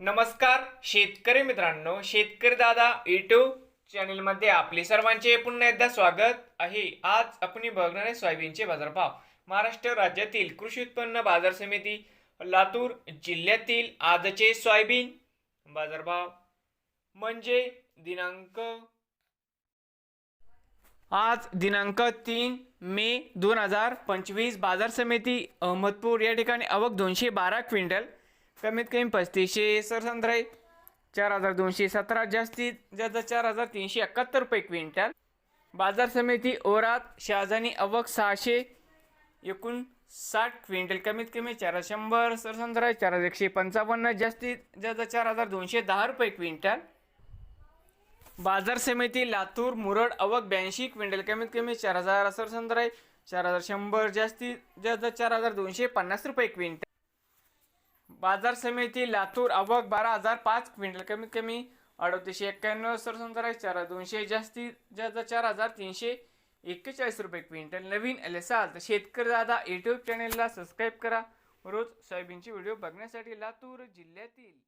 नमस्कार शेतकरी मित्रांनो शेतकरी दादा युट्यूब चॅनलमध्ये आपले सर्वांचे पुन्हा एकदा स्वागत आहे. आज आपण बघणार आहे सोयाबीनचे बाजारभाव. महाराष्ट्र राज्यातील कृषी उत्पन्न बाजार समिती लातूर जिल्ह्यातील आजचे सोयाबीन बाजारभाव म्हणजे दिनांक आज दिनांक तीन मे दोन हजार पंचवीस. बाजार समिती अहमदपूर या ठिकाणी आवक दोनशे बारा क्विंटल कमीत कमी पस्तीसशे सरसंद्राई चार हजार दोनशे सतरा जास्तीत जास्त चार हजार तीनशे एकाहत्तर रुपये क्विंटल. बाजार समिती ओरात शहाजानी अवक सहाशे एकूण साठ क्विंटल. कमीत कमी चार हजार शंभर सरसंद्राई चार हजार एकशे पंचावन्न जास्तीत जास्त चार हजार दोनशे दहा रुपये क्विंटल. बाजार समिती लातूर मुरड अवक ब्याऐंशी क्विंटल. कमीत कमी चार हजार सरसंद्राई चार हजार शंभर जास्तीत जास्त चार हजार दोनशे पन्नास रुपये क्विंटल. बाजार समिती लातूर आवक बारा हजार पाच क्विंटल. कमीत कमी अडतीसशे एक्क्याण्णव सरसंद्राई चार हजार दोनशे जास्तीत जास्त चार हजार तीनशे एक्केचाळीस रुपये क्विंटल. नवीन आले असाल तर शेतकरी दादा यूट्यूब चॅनेलला सबस्क्राईब करा. रोज सोयाबीनचे व्हिडिओ बघण्यासाठी लातूर जिल्ह्यातील